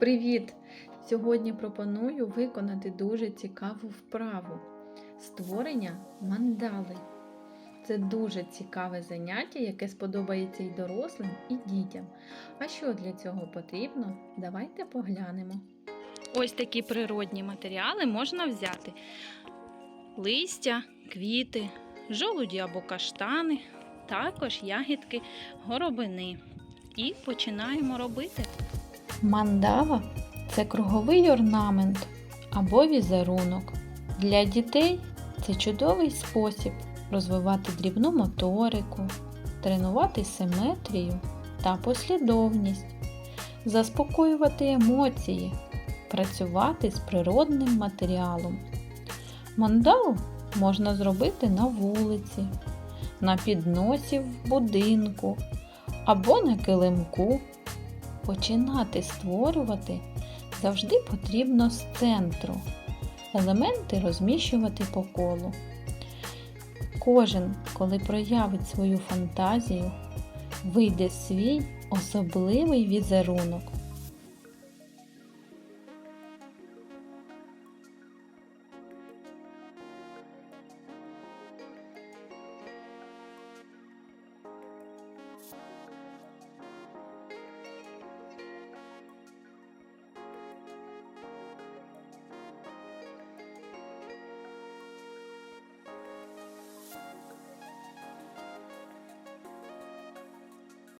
Привіт! Сьогодні пропоную виконати дуже цікаву вправу створення мандали. Це дуже цікаве заняття, яке сподобається і дорослим, і дітям. А що для цього потрібно? Давайте поглянемо. Ось такі природні матеріали можна взяти: листя, квіти, жолуді або каштани, також ягідки горобини. І починаємо робити. Мандала це круговий орнамент або візерунок. Для дітей це чудовий спосіб розвивати дрібну моторику, тренувати симетрію та послідовність, заспокоювати емоції, працювати з природним матеріалом. Мандалу можна зробити на вулиці, на підносі в будинку або на килимку. Починати створювати завжди потрібно з центру. Елементи розміщувати по колу. Кожен, коли проявить свою фантазію, вийде свій особливий візерунок.